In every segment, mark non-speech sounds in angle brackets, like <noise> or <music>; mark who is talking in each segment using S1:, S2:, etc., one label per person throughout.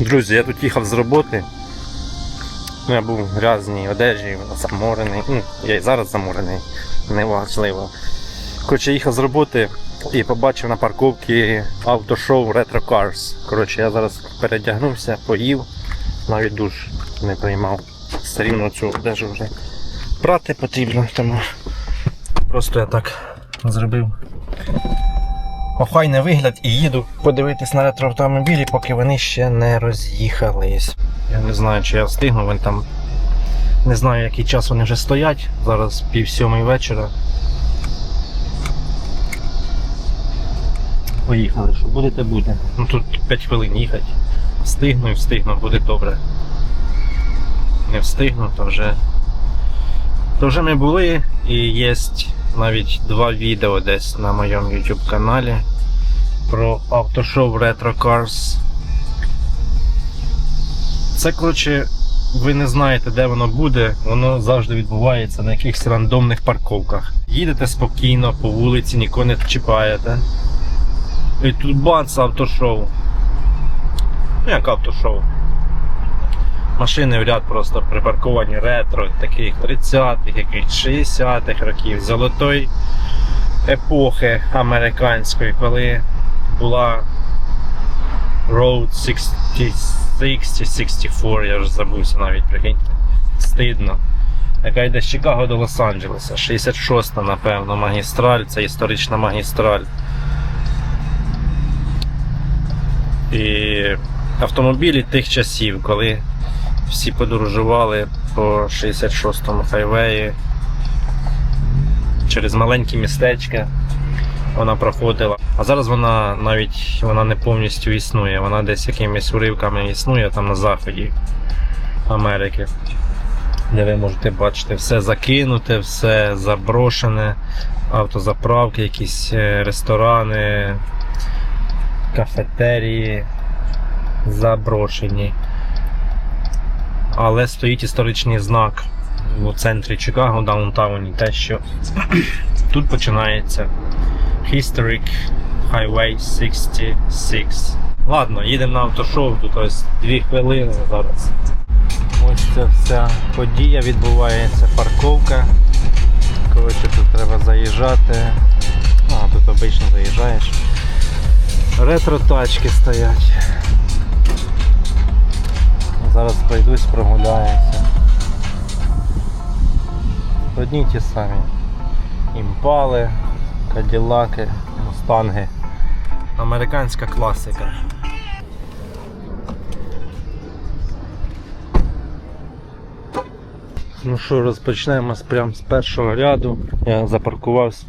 S1: Друзі, я тут їхав з роботи. Ну, я був в грязній одежі, заморений. Ну, я і зараз заморений, неважливо. Коротше, їхав з роботи і побачив на парковці автошоу Retro Cars. Коротше, я зараз передягнувся, поїв, навіть душ не приймав. Все рівно цю одежу вже прати потрібно, тому просто я так зробив охайний вигляд і їду подивитись на ретроавтомобілі, поки вони ще не роз'їхались. Я не знаю, чи я встигну, вони там. Не знаю, який час вони вже стоять. Зараз пів сьомої вечора. Поїхали, що будете, буде. Ну тут 5 хвилин їхати. Встигну і встигну, буде добре. Не встигну, то вже. То вже ми були і є навіть два відео десь на моєму YouTube каналі про автошоу Retro Cars. Це, коротше, ви не знаєте, де воно буде, воно завжди відбувається на якихось рандомних парковках. Їдете спокійно по вулиці, нікого не чіпаєте. І тут бац, автошоу. Ну, як автошоу. Машини в ряд просто припарковані ретро, таких 30-х, якихось 60-х років, золотої епохи американської, коли була Road 60-64, я вже забувся навіть, прикиньте. Стидно. Яка йде з Чикаго до Лос-Анджелеса. 66-та, напевно, магістраль, це історична магістраль. І автомобілі тих часів, коли всі подорожували по 66-му хайвеї через маленькі містечка вона проходила. А зараз вона навіть вона не повністю існує, вона десь якимись уривками існує там на заході Америки. Де ви можете бачити все закинуте, все заброшене, автозаправки, якісь е, ресторани, кафетерії заброшені. Але стоїть історичний знак у центрі Чикаго, даунтауні, те, що <clears throat> тут починається Historic Highway 66. Ладно, їдемо на автошоу, тут ось 2 хвилини зараз. Ось ця вся подія відбувається, парковка. Коротше, тут треба заїжджати. А, тут обично заїжджаєш. Ретро тачки стоять. Зараз пройдусь, прогуляюся. Одні ті самі. Імпали, каділаки, мустанги. Американська класика. Ну що, розпочнемо прямо з першого ряду. Я запаркувався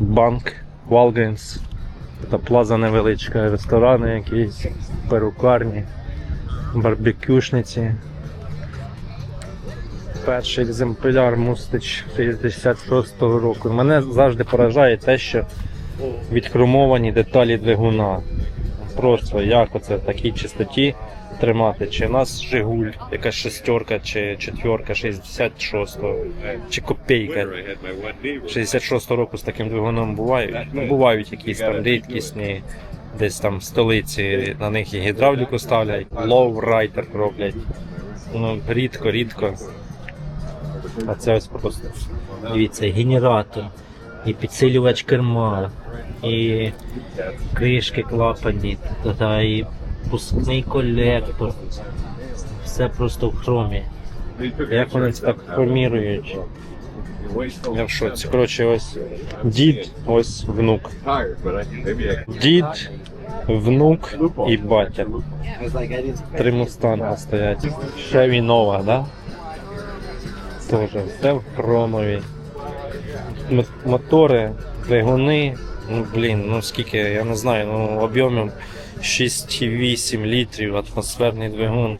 S1: банк Walgreens. Та плаза невеличка, ресторани якісь, перукарні, барбекюшниці. Перший екземпляр Мустич 66-го року. Мене завжди поражає те, що відхромовані деталі двигуна. Просто як оце в такій чистоті тримати. Чи у нас Жигуль, якась шестерка, чи четверка 66-го, чи копейка. 66 року з таким двигуном бувають. Бувають якісь там рідкісні, десь там в столиці на них і гідравліку ставлять, лоу-райдер роблять. Ну, рідко, рідко. А це ось просто. Дивіться, генератор, і підсилювач керма, і кришки клапані, і пускний колектор. Все просто в хромі. Як вони це так хромірують? Я в шоці. Коротше, ось дід, ось внук. Дід, внук і батя. Три мустанга стоять. Chevy Nova, да? Тоже все в хромові. Мотори, двигуни, ну блін, ну скільки, я не знаю, ну об'ємом 6,8 літрів атмосферний двигун.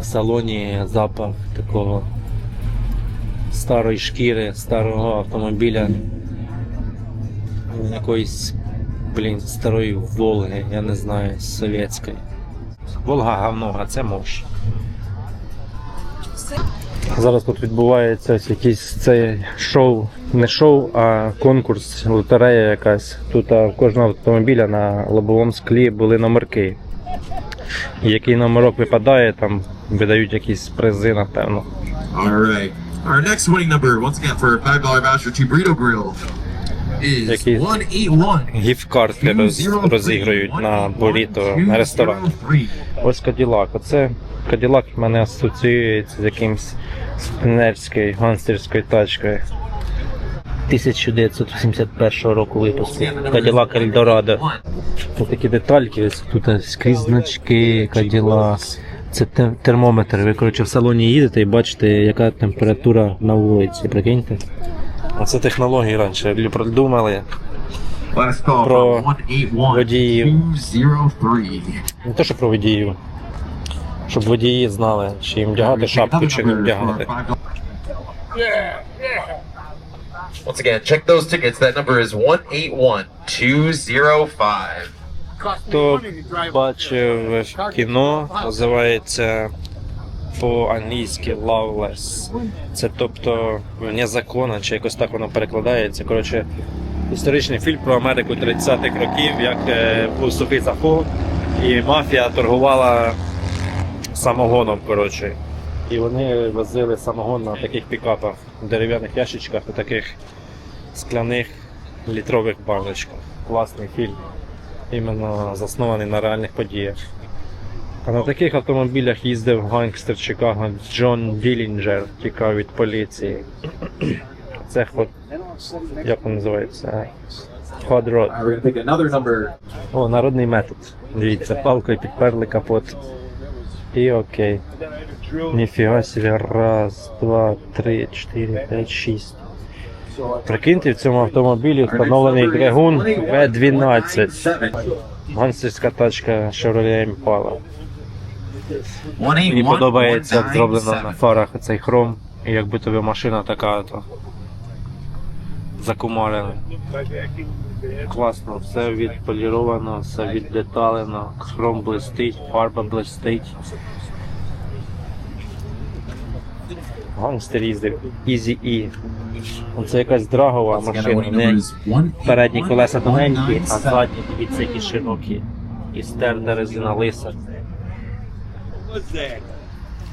S1: В салоні запах такого старої шкіри, старого автомобіля. Якоїсь, блін, старої Волги, я не знаю, совєтської. Волга говно, а це мощ. Зараз тут відбувається якийсь це шоу, не шоу, а конкурс, лотерея якась. Тут в кожного автомобіля на лобовому склі були номерки. Який номерок випадає, там видають якісь призи, напевно.
S2: All right. Our next winning number, once again, for a $5 voucher to Burrito Grill? 181.
S1: Гіфт-карти роз, розіграють на буріто, на ресторан. Ось Каділак. Оце Каділак в мене асоціюється з якимсь спінерською, ганстерською тачкою. 1981 року випуску. Каділак Ельдорадо. Ось такі детальки, ось тут скрізь значки, Каділак. Це те- термометр. Ви коротше в салоні їдете і бачите, яка температура на вулиці. Прикиньте. Оце технології раніше
S2: call
S1: Про
S2: from 181
S1: водіїв. Не те, що про водіїв. Щоб водії знали, чи їм вдягати шапку, чи не вдягати.
S2: Once again, check those tickets. That number is 181205.
S1: Хто бачив кіно, називається по-англійськи Loveless. Це тобто вне закона, чи якось так воно перекладається. Коротше, історичний фільм про Америку 30-х років, як е, був сухий закон, і мафія торгувала самогоном. коротше. І вони возили самогон на таких пікапах, дерев'яних ящичках, у таких скляних літрових баночках. Класний фільм іменно заснований на реальних подіях. А на таких автомобілях їздив гангстер Чикаго Джон Ділінджер, тікав від поліції. Це ход. Як він називається?
S2: Number.
S1: О, народний метод. Дивіться, палкою підперли капот. І окей. Ніфіга собі. Раз, два, три, чотири, п'ять, шість. Прикиньте, в цьому автомобілі встановлений двигун В12. Ганстерська тачка Chevrolet Impala. Мені подобається, як зроблено на фарах цей хром. І якби тобі машина така, то закумарена. Класно, все відполіровано, все віддеталено, хром блистить, фарба блистить. Гангстер їздив Easy E. Це якась драгова машина. Не передні колеса тоненькі, а задні дивіться які широкі. І стерта резина лиса.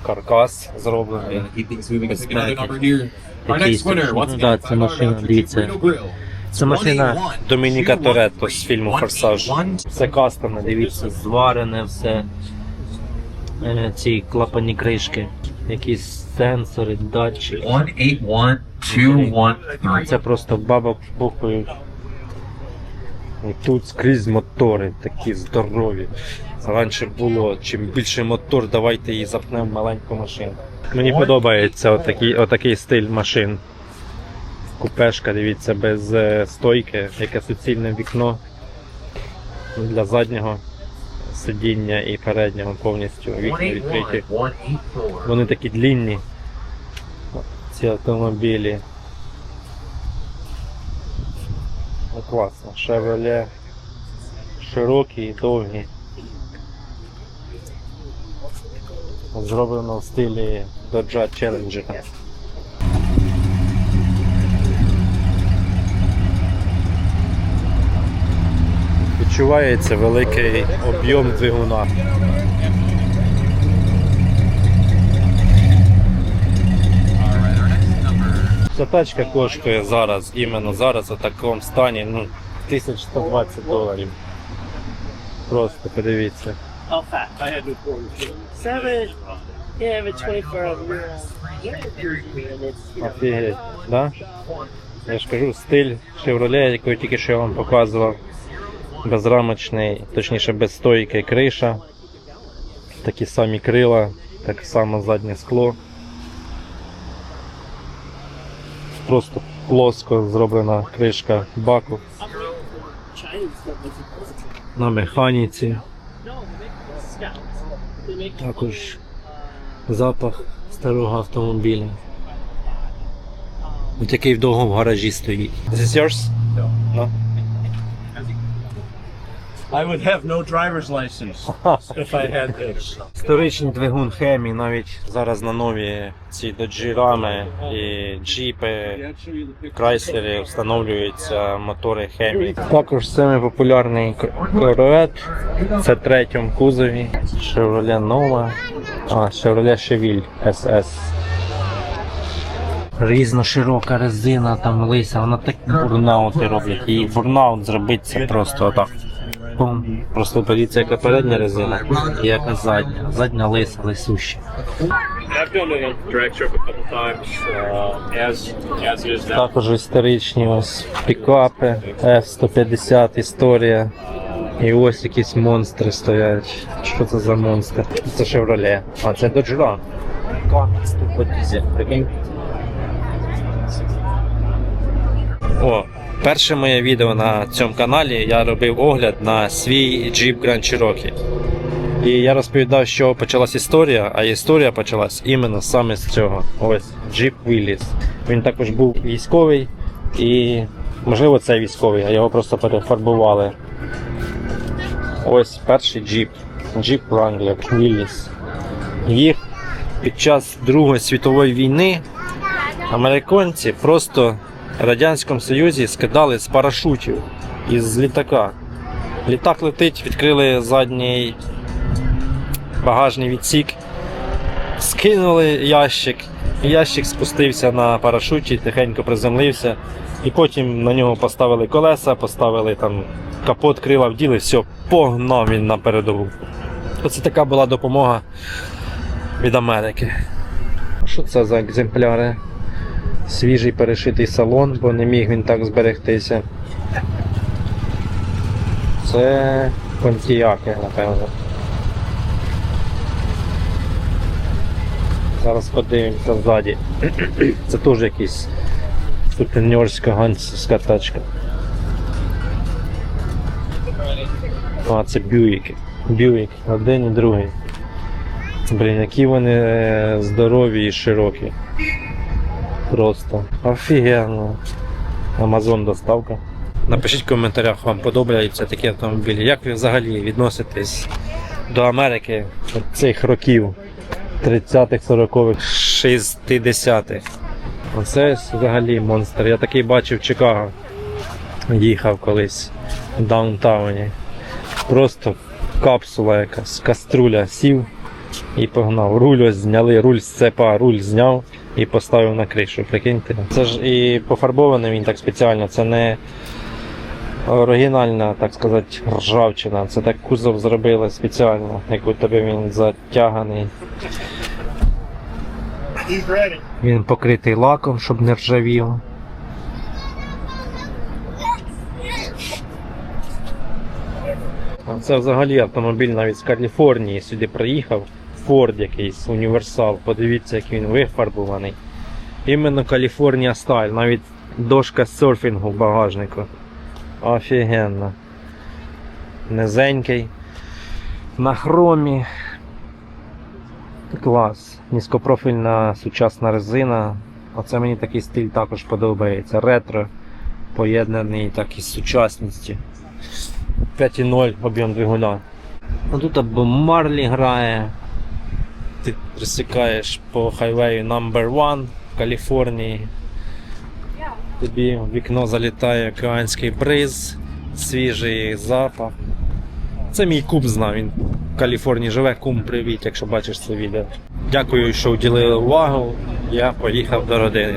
S1: Каркас зроблений.
S2: Once
S1: ну це машина, дивіться. Це машина Домініка Торетто з фільму Форсаж.
S2: 181.
S1: Все кастомне, дивіться, зварене все. Е, Ці клапані кришки, якісь сенсори, датчики.
S2: 181213.
S1: Це просто баба пухають. І тут скрізь мотори такі здорові. Раніше було, чим більше мотор, давайте її запнемо в маленьку машину. Мені подобається отакий, отакий стиль машин. Купешка, дивіться, без е, стойки, яке суцільне вікно для заднього сидіння і переднього повністю вікна відкриті. Вони такі длінні, ці автомобілі. Ну класно. Chevrolet широкі і довгі. Зроблено в стилі Dodge Challenger. Відчувається великий об'єм двигуна.
S2: All right, our next number.
S1: Ця тачка коштує зараз, іменно зараз у такому стані, ну, 1120 доларів. Просто подивіться.
S3: How fat? I had no quarters. Seven. Yeah, but 24 of them. And it's,
S1: Офігеть, да? Я ж кажу, стиль Chevrolet, який тільки що я вам показував. Безрамочний, точніше без стойки криша. Такі самі крила, так само заднє скло. Просто плоско зроблена кришка баку на механіці.
S3: No,
S1: Також запах старого автомобіля. Ось який довго в гаражі стоїть. This is yours? No.
S4: I would have no driver's license <laughs> if I had this.
S1: Історичний двигун Хемі, навіть зараз на нові ці доджірами і джіпи, крайслери встановлюються мотори Хемі. Також самий популярний корвет. Це третьому кузові. Chevrolet Nova. А, Chevrolet Cheville SS. Різно широка резина, там лися, вона так бурнаути роблять. І бурнаут це просто отак. Пум. Просто подивіться, яка передня резина і яка задня. Задня лиса, лисуща. Також історичні ось пікапи F-150 історія. І ось якісь монстри стоять. Що це за монстр? Це Chevrolet. А це Dodge Ram. О, перше моє відео на цьому каналі я робив огляд на свій Jeep Grand Cherokee. І я розповідав, що почалась історія, а історія почалась іменно саме з цього. Ось Jeep Willys. Він також був військовий і, можливо, це військовий, а його просто перефарбували. Ось перший Jeep. Jeep Wrangler Willys. Їх під час Другої світової війни американці просто Радянському Союзі скидали з парашутів із літака. Літак летить, відкрили задній багажний відсік, скинули ящик, ящик спустився на парашуті, тихенько приземлився, і потім на нього поставили колеса, поставили там капот, крила вділи, все, погнав він на передову. Оце така була допомога від Америки. Що це за екземпляри? Свіжий перешитий салон, бо не міг він так зберегтися. Це понтіяки, напевно. Зараз подивимося ззаді. <clears throat> Це теж якийсь сутенерська гансівська тачка. А, це Бюїки. Бюїк, один і другий. Блін, які вони е, здорові і широкі. Просто офігенно. Амазон доставка. Напишіть в коментарях, вам подобаються такі автомобілі. Як ви взагалі відноситесь до Америки цих років 30-х, 40-х, 60-х? Оце взагалі монстр. Я такий бачив в Чикаго. Їхав колись в даунтауні. Просто капсула якась, каструля сів і погнав. Руль ось зняли, руль з цепа, руль зняв і поставив на кришу. Прикиньте. Це ж і пофарбований він так спеціально. Це не оригінальна, так сказати, ржавчина. Це так кузов зробили спеціально, як у тебе він затяганий. Він покритий лаком, щоб не ржавів. Це взагалі автомобіль навіть з Каліфорнії сюди приїхав. Форд якийсь, універсал. Подивіться, як він вифарбований. Іменно Каліфорнія стайл, навіть дошка серфінгу в багажнику. Офігенно. Низенький. На хромі. Клас. Низькопрофільна сучасна резина. Оце мені такий стиль також подобається. Ретро, поєднаний так із сучасністю. 5,0 об'єм двигуна. Тут або Марлі грає. Ти присікаєш по хайвею number one в Каліфорнії. Тобі в вікно залітає океанський бриз, свіжий запах. Це мій кум знав, він в Каліфорнії живе, кум привіт, якщо бачиш це відео. Дякую, що уділили увагу. Я поїхав до родини.